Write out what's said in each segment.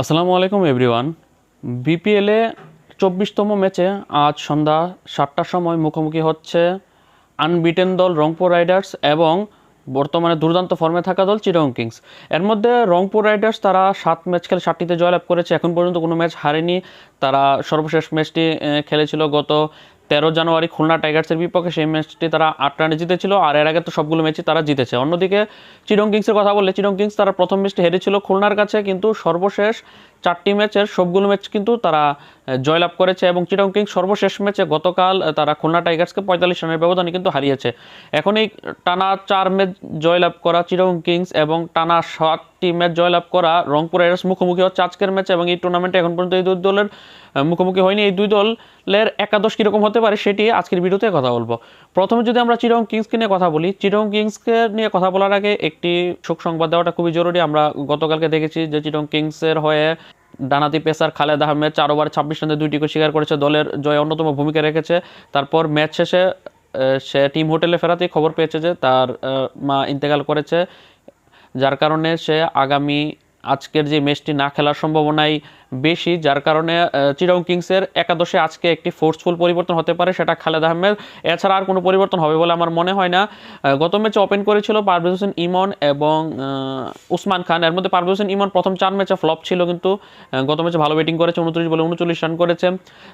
আসসালামু আলাইকুম, এভরিওয়ান। বিপিএলে চব্বিশতম ম্যাচে আজ সন্ধ্যা সাতটার সময় মুখোমুখি হচ্ছে আনবিটেন দল রংপুর রাইডার্স এবং বর্তমানে দুর্দান্ত ফর্মে থাকা দল চিরং কিংস। এর মধ্যে রংপুর রাইডার্স তারা সাত ম্যাচ খেলে সাতটিতে জয়লাভ করেছে। এখন পর্যন্ত কোনো ম্যাচ হারেনি। তারা সর্বশেষ ম্যাচটি খেলেছিল গত তেরো জানুয়ারি খুলনা টাইগার্সের বিপক্ষে সেই ম্যাচটি তারা আট রানে জিতেছিল, আর এর আগে তো সবগুলো ম্যাচই তারা জিতেছে। অন্যদিকে চিরং কিংসের কথা বললে, চিরং কিংস তারা প্রথম ম্যাচটি হেরেছিল খুলনার কাছে, কিন্তু সর্বশেষ চারটি ম্যাচের সবগুলো ম্যাচ কিন্তু তারা জয়লাভ করেছে এবং চিরং কিংস সর্বশেষ ম্যাচে গতকাল তারা খুলনা টাইগার্সকে পঁয়তাল্লিশ রানের ব্যবধানে কিন্তু হারিয়েছে। এখন এই টানা চার ম্যাচ জয়লাভ করা চিরং কিংস এবং টানা সাতটি ম্যাচ জয়লাভ করা রংপুর রাইডার্স মুখোমুখি হচ্ছে আজকের ম্যাচে এবং এই টুর্নামেন্টে এখন পর্যন্ত এই দুই দলের মুখোমুখি হয়নি। এই দুই দলের একাদশ কীরকম হতে পারে সেটি আজকের ভিডিওতে কথা বলব। প্রথমে যদি আমরা চিরং কিংসকে নিয়ে কথা বলি চিরং কিংসকে নিয়ে কথা বলার আগে একটি শোক সংবাদ দেওয়াটা খুবই জরুরি। আমরা গতকালকে দেখেছি যে চিরং কিংসের হয়ে ডানাতি পেসার খালেদ আহমেদ চার ওভার ছাব্বিশ রানে দুইটি স্বীকার করেছে। দলের জয় অন্যতম ভূমিকা রেখেছে। তারপর ম্যাচ শেষে সে টিম হোটেলে ফেরাতেই খবর পেয়েছে যে তার মা ইন্তেকাল করেছে। যার কারণে সে আগামী আজকের যে ম্যাচটি না খেলার সম্ভাবনাই বেশি, যার কারণে চিরং কিংসের একাদশে আজকে একটি ফোর্সফুল পরিবর্তন হতে পারে, সেটা খালেদ আহমেদ। এছাড়া আর কোনো পরিবর্তন হবে বলে আমার মনে হয় না। গত ম্যাচে ওপেন করেছিল পারভেজ হোসেন ইমন এবং উসমান খান। এর মধ্যে পারভেজ হোসেন ইমন প্রথম চার ম্যাচে ফ্লপ ছিল কিন্তু গত ম্যাচে ভালো ব্যাটিং করেছে, উনত্রিশ বলে উনচল্লিশ রান করেছে।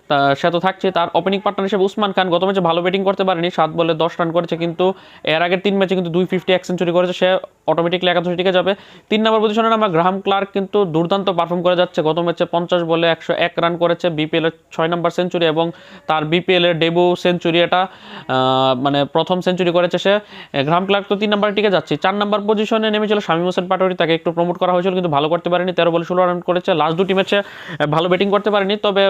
তা, সে তো থাকছে। তার ওপেনিং পার্টনার হিসেবে উসমান খান গত ম্যাচে ভালো ব্যাটিং করতে পারেনি, সাত বলে দশ রান করেছে কিন্তু, এর আগের তিন ম্যাচে কিন্তু দুই ফিফটি এক সেঞ্চুরি করেছে। সে অটোমেটিকলি একাদশে টিকে যাবে। তিন নম্বর পজিশনে আমরা গ্রাহাম ক্লার্ক কিন্তু দুর্দান্ত পারফর্ম করে যাচ্ছে। গত ম্যাচে পঞ্চাশ বলে একশো এক রান করেছে বিপিএল এর ছয় নম্বর সেঞ্চুরি এবং তার বিপিএল এর ডেবু সেঞ্চুরি এটা মানে প্রথম সেঞ্চুরি করেছে সে। গ্রাম ক্লার্ক তো তিন নম্বরে টিকে যাচ্ছে। চার নম্বর পজিশনে নেমেছিল শামীম হোসেন পাটোয়ারি, তাকে একটু প্রমোট করা হয়েছিল কিন্তু ভালো করতে পারেনি। তেরো বলে ষোলো রান করেছে। লাস্ট দুটি ম্যাচে ভালো ব্যাটিং করতে পারেনি। তবে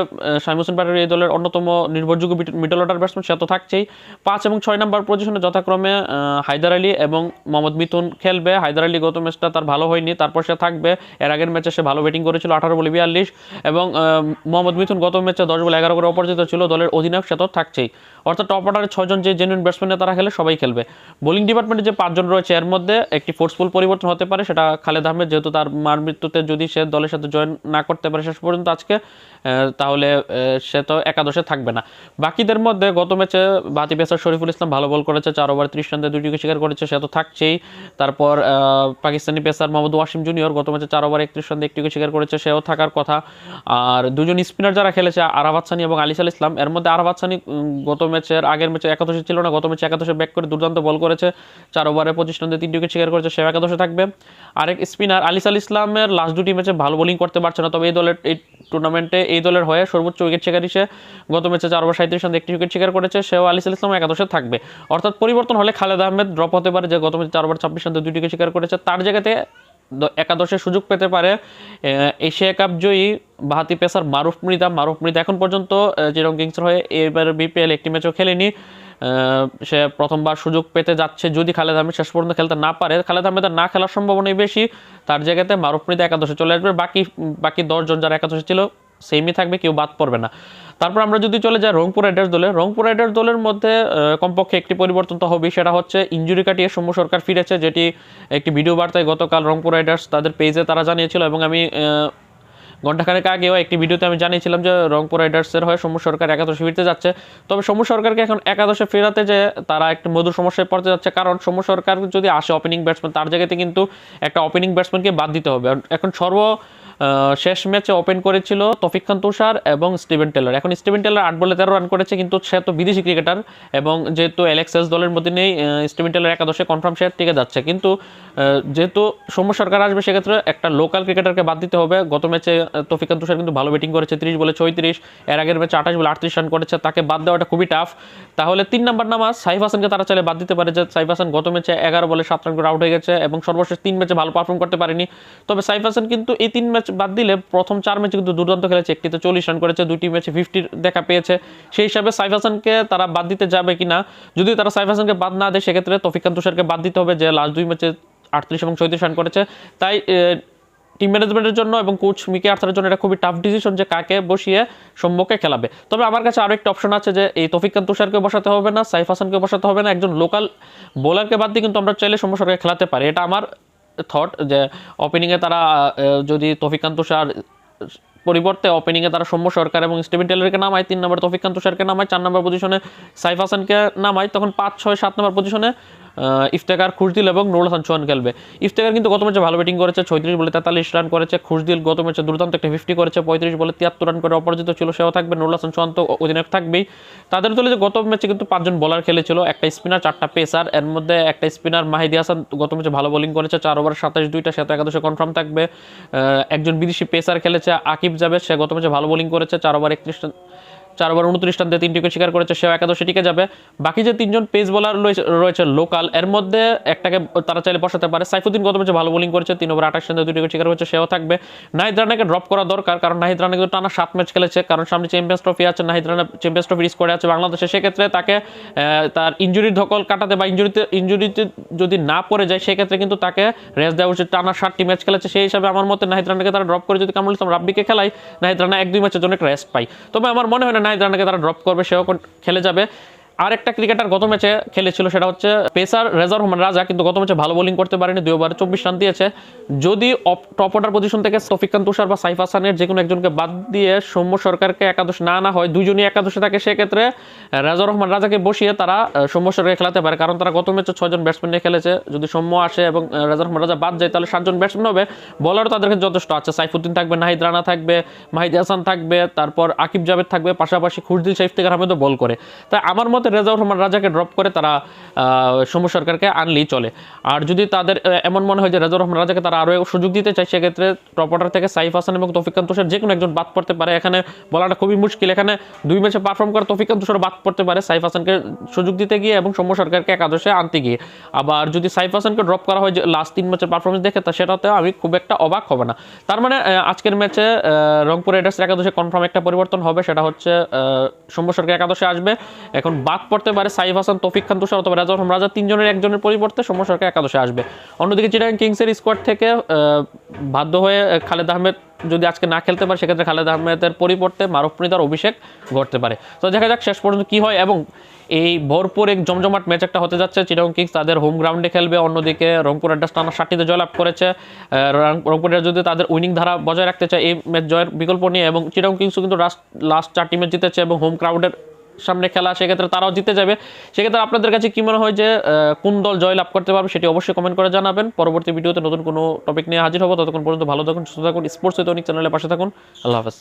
শামীম হোসেন পাটোয়ারি এই দলের অন্যতম নির্ভরযোগ্য মিডল অর্ডার ব্যাটসম্যান সে তো থাকছেই। পাঁচ এবং ছয় নম্বর পজিশনে যথাক্রমে হায়দার আলী এবং মোহাম্মদ মিথুন খেলবে। হায়দার আলী গত ম্যাচটা তার ভালো হয়নি, তারপর সে থাকবে। এর আগের ম্যাচে সে ভালো ব্যাটিং করেছিল, আঠারো বলে বিয়াল্লিশ এবং মোহাম্মদ মিথুন গত ম্যাচে দশ বলে এগারো করে অপরাজিত ছিল, দলের অধিনায়ক সে তো থাকছেই। অর্থাৎ টপ অর্ডারের ছয়জন যে জেনুইন ব্যাটসম্যানে তারা খেলে সবাই খেলবে। বোলিং ডিপার্টমেন্টে যে পাঁচজন রয়েছে, এর মধ্যে একটি ফোর্সফুল পরিবর্তন হতে পারে, সেটা খালেদ আহমেদ, যেহেতু তার মার মৃত্যুতে যদি সে দলের সাথে জয়েন না করতে পারে শেষ পর্যন্ত আজকে তাহলে সে তো একাদশে থাকবে না। বাকিদের মধ্যে গত ম্যাচে বাতি পেসার শরীফুল ইসলাম ভালো বল করেছে, চার ওভার ত্রিশ রান দিয়ে দুটি উইকেট শিকার করেছে, সে তো থাকছেই। তারপর পাকিস্তানি পেসার মোহাম্মদ ওয়াসিম জুনিয়র গত ম্যাচে চার ওভার একত্রিশ রান দিয়ে একটি শিকার করেছে, সেও থাকার কথা। আর দুজন স্পিনার যারা খেলেছে, আরাফাত সানি এবং আলিস আল ইসলাম, এর মধ্যে আরাফাত গত ম্যাচের আগের ম্যাচে একাদশে ছিল না, গত ম্যাচে একাদশে ব্যাক করে দুর্দান্ত বল করেছে। চার ওভারে পঁচিশ রান তিনটি উইকেট শিকার করেছে, সেও একাদশে থাকবে। আরেক স্পিনার আলিস আল ইসলামের লাস্ট দুটি ম্যাচে ভালো বোলিং করতে পারছে না, তবে এই দলের, এই টুর্নামেন্টে এই দলের হয়ে সর্বোচ্চ উইকেট শিকারী সে। গত ম্যাচে চার ওভার সাঁত্রিশ রান একটি উইকেট শিকার করেছে, সেও আলিস আল ইসলাম একাদশে থাকবে। অর্থাৎ পরিবর্তন হলে খালেদ আহমেদ ড্রপ হতে পারে যে গত ম্যাচে চার ওভার ছাব্বিশ রান দুটি উইকেট শিকার করেছে, তার জায়গাতে একাদশে সুযোগ পেতে পারে এশিয়া কাপ জয়ী বাহাতি পেসার মারুফ মৃদা মারুফ মৃদা এখন পর্যন্ত চিরং কিংসের হয়ে এবার বিপিএল একটি ম্যাচও খেলেনি সে প্রথমবার সুযোগ পেতে যাচ্ছে যদি খালেদ আহমেদ শেষ পর্যন্ত খেলতে না পারে। খালেদ আহমেদের না খেলার সম্ভাবনাই বেশি, তার জায়গাতে মারুফ মৃদা একাদশে চলে আসবে, বাকি বাকি দশজন যারা একাদশে ছিল সেমই থাকবে, কেউ বাদ পড়বে না। তারপর আমরা যদি চলে যাই রংপুর রাইডার্স দলে, রংপুর রাইডার্স দলের মধ্যে কমপক্ষে একটি পরিবর্তন তো হবেই, সেটা হচ্ছে ইঞ্জুরি কাটিয়ে সৌম্য সরকার ফিরেছে, যেটি একটি ভিডিও বার্তায় গতকাল রংপুর রাইডার্স তাদের পেজে তারা জানিয়েছিল এবং আমি ঘণ্টাখানেক আগেও একটি ভিডিওতে আমি জানিয়েছিলাম যে রংপুর রাইডার্সের হয়ে সৌম্য সরকার একাদশে ফিরতে যাচ্ছে। তবে সৌম্য সরকারকে এখন একাদশে ফেরাতে যে তারা একটি মধুর সমস্যায় পড়তে যাচ্ছে, কারণ সৌম্য সরকার যদি আসে ওপেনিং ব্যাটসম্যান তার জায়গাতে কিন্তু একটা ওপেনিং ব্যাটসম্যানকে বাদ দিতে হবে। এখন সর্ব শেষ ম্যাচে ওপেন করেছিল তফিক খান তুষার এবং স্টিভেন টেলার। এখন স্টিভেন টেলার আট বলে তেরো রান করেছে, কিন্তু সে তো বিদেশি ক্রিকেটার এবং যেহেতু এলেক্সেস দলের মধ্যে নেই স্টিভেন টেলার একাদশে কনফার্ম সে টিকে যাচ্ছে। কিন্তু যেহেতু সৌম্য সরকার আসবে, সেক্ষেত্রে একটা লোকাল ক্রিকেটারকে বাদ দিতে হবে। গত ম্যাচে তফিক খান তুষার কিন্তু ভালো ব্যাটিং করেছে, তিরিশ বলে ছয়ত্রিশ, এর আগের ম্যাচে আঠাশ বলে আটত্রিশ রান করেছে, তাকে বাদ দেওয়াটা খুবই টাফ তাহলে তিন নাম্বার নামা সাইফ হাসানকে তারা চাইলে বাদ দিতে পারে, যে সাইফ হাসান গত ম্যাচে এগারো বলে সাত রান করে আউট হয়ে গেছে এবং সর্বশেষ তিন ম্যাচে ভালো পারফর্ম করতে পারেনি। তবে সাইফ হাসান কিন্তু এই তিন ম্যাচ বাদ দিলে প্রথম চার ম্যাচে কিন্তু দুর্দান্ত খেলেছে, একটিতে চল্লিশ রান করেছে দুটি ম্যাচে ফিফটির দেখা পেয়েছে। সেই হিসাবে সাইফ হাসানকে তারা বাদ দিতে যাবে কিনা, যদি তারা সাইফ হাসানকে বাদ না দেয়, সেক্ষেত্রে তফিক খান তুষারকে বাদ দিতে হবে, যে লাস্ট দুই ম্যাচে আটত্রিশ এবং চৌত্রিশ রান করেছে। তাই টিম ম্যানেজমেন্টের জন্য এবং কোচ মিকে আর্থারের জন্য এটা খুবই টাফ ডিসিশন যে কাকে বসিয়ে সম্মুখে খেলাবে। তবে আমার কাছে আরও একটা অপশন আছে যে এই তফিক তুষারকে বসাতে হবে না, সাইফ হাসানকে বসাতে হবে না, একজন লোকাল বোলারকে বাদ দিয়ে কিন্তু আমরা চাইলে সরকার খেলাতে পারি। এটা আমার থট যে ওপেনিংয়ে তারা যদি তফিক খান তুষার পরিবর্তে ওপেনিংয়ে তারা সৌম্য সরকার এবং স্টিভেন টেলারকে নামায়, তিন নম্বর তৌফিক খান তুষারকে নামায়, চার নম্বর পজিশনে সাইফ হাসানকে নামায়, তখন পাঁচ, ছয়, সাত নম্বর পজিশনে ইফতেকার খুশদিল এবং নুরুল হাসান চৌহান খেলবে। ইফতেকার কিন্তু গত ম্যাচে ভালো ব্যাটিং করেছে, ছয়ত্রিশ বলে তেতাল্লিশ রান করেছে। খুশদিল গত ম্যাচে দুর্দান্ত একটা ফিফটি করেছে, পঁয়ত্রিশ বলে তিয়াত্তর রান করে অপরাজিত ছিল, সেও থাকবে, নুরুল হাসান চৌহান তো অধিনায়ক থাকবেই। তাদের দলে যে গত ম্যাচে কিন্তু পাঁচজন বোলার খেলেছিল, একটা স্পিনার চারটা পেসার এর মধ্যে একটা স্পিনার মাহিদি হাসান গত ম্যাচে ভালো বোলিং করেছে, চার ওভার সাতাশ দুইটা, সে তো একাদশে কনফার্ম থাকবে। একজন বিদেশি পেসার খেলেছে, আকিব জাবেদ সে গত ম্যাচে ভালো বোলিং করেছে, চার ওভার একত্রিশ চার ওভার উনত্রিশ রান দিয়ে তিনটি উইকেট শিকার করেছে, সেও একাদশে টিকে যাবে। বাকি যে তিনজন পেস বোলার রয়েছে লোকাল, এর মধ্যে একটাকে তারা চাইলে বসাতে পারে। সাইফুদ্দিন গত ম্যাচে ভালো বোলিং করেছে, তিন ওভার আঠাশ রান দিয়ে দুটি উইকেট শিকার করেছে, সেও থাকবে। নাহিদ রানাকে ড্রপ করা দরকার, কারণ নাহিদ রানা কিন্তু টানা সাত ম্যাচ খেলেছে, কারণ সামনে চ্যাম্পিয়ন্স ট্রফি আছে, নাহিদ রানা চ্যাম্পিয়ন্স ট্রফি স্কোরে আছে বাংলাদেশে। সেক্ষেত্রে তাকে তার ইঞ্জুরির ধকল কাটাতে বা ইঞ্জুরিতে ইঞ্জুরিতে যদি না পড়ে যায়, সেক্ষেত্রে কিন্তু তাকে রেস্ট দেওয়া উচিত। টানা ষাটটি ম্যাচ খেলেছে, সেই হিসাবে আমার মতে নাহিদ রানাকে তারা ড্রপ করে যদি কামরুল ইসলাম রাব্বিকে খেলায়, নাহিদ রানা এক দুই ম্যাচের জন্য একটা রেস্ট পাই তবে আমার মনে হয় না নাহিদ নাকি তারা ড্রপ করবে সেও খেলে যাবে। আর একটা ক্রিকেটার গত ম্যাচে খেলেছিল, সেটা হচ্ছে পেসার রেজার রহমান রাজা, কিন্তু গত ম্যাচে ভালো বোলিং করতে পারেনি দুই ওভারে চব্বিশ রান দিয়েছে। যদি টপ অর্ডার পজিশন থেকে তৌফিক খান, তুষার বা সাইফ হাসানের যে কোনো একজনকে বাদ দিয়ে সৌম্য সরকারকে একাদশ না না হয় দুজনই একাদশে থাকে, সেক্ষেত্রে রেজার রহমান রাজাকে বসিয়ে তারা সৌম্য সরকারকে খেলাতে পারে, কারণ তারা গত ম্যাচে ছয়জন ব্যাটসম্যান নিয়ে খেলেছে। যদি সৌম্য আসে এবং রেজার রহমান রাজা বাদ যায়, তাহলে সাতজন ব্যাটসম্যান হবে। বলারও তাদের কাছে যথেষ্ট আছে, সাইফুদ্দিন থাকবে, নাহিদ রানা থাকবে, মাহিদ হাসান থাকবে, তারপর আকিব জাভেদ থাকবে, পাশাপাশি খুশদিল শাইফ থেকে আহমেদও বল করে। তাই আমার মতে রেজাউর রহমান রাজাকে ড্রপ করে তারা সৌম্য সরকারকে আনলেই চলে। আর যদি তাদের এমন মনে হয় যে রেজাউর রহমান রাজাকে তারা আরও সুযোগ দিতে চায়, সেক্ষেত্রে টপ অর্ডার থেকে সাইফ হাসান এবং তৌফিক খান তুষার যে কোনো একজন বাদ পড়তে পারে। এখানে বলাটা খুবই মুশকিল। এখানে দুই ম্যাচে পারফর্ম করে তৌফিক খান তুষার বাদ পড়তে পারে সাইফ হাসানকে সুযোগ দিতে গিয়ে এবং সৌম্য সরকারকে একাদশে আনতে গিয়ে। আবার যদি সাইফ হাসানকে ড্রপ করা হয় যে লাস্ট তিন ম্যাচের পারফরমেন্স দেখে, তা সেটাতে আমি খুব একটা অবাক হবে না। তার মানে আজকের ম্যাচে রংপুর রাইডার্স একাদশে কনফার্ম একটা পরিবর্তন হবে। সেটা হচ্ছে সৌম্য সরকার একাদশে আসবে। এখন বাদ পড়তে পারে, সাইফ হাসান, তৌফিক খান, তুষার অথবা রাজা রাজা তিনজনের একজনের পরিবর্তে সৌম্য সরকার একাদশে আসবে। অন্যদিকে চিটাগাং কিংসের স্কোয়াড থেকে বাধ্য হয়ে খালেদ আহমেদ যদি আজকে না খেলতে পারে, সেক্ষেত্রে খালেদ আহমেদের পরিবর্তে মারুফনিতার অভিষেক ঘটতে পারে। তো দেখা যাক শেষ পর্যন্ত কি হয় এবং এই ভরপুর এক জমজমাট ম্যাচ একটা হতে যাচ্ছে। চিটাগং কিংস তাদের হোম গ্রাউন্ডে খেলবে, অন্যদিকে রংপুর রাইডার্স টানা ষাটটিতে জয়লাভ করেছে। রংপুর যদি তাদের উইনিং ধারা বজায় রাখতে চায়, এই ম্যাচ জয়ের বিকল্প নিয়ে এবং চিটাগং কিংসও কিন্তু লাস্ট চারটি ম্যাচ জিতেছে এবং হোম ক্রাউডের সামনে খেলা, সেক্ষেত্রে তারাও জিতে যাবে। সেক্ষেত্রে আপনাদের কাছে কি মনে হয় যে কোন দল জয় লাভ করতে পারবে সেটি অবশ্যই কমেন্ট করে জানাবেন। পরবর্তী ভিডিওতে নতুন কোনো টপিক নিয়ে হাজির হব। ততক্ষণ পর্যন্ত ভালো থাকুন, সুস্থ থাকুন স্পোর্টস হয়তো অনেক চ্যানেলের পাশে থাকুন। আল্লাহ হাফেজ।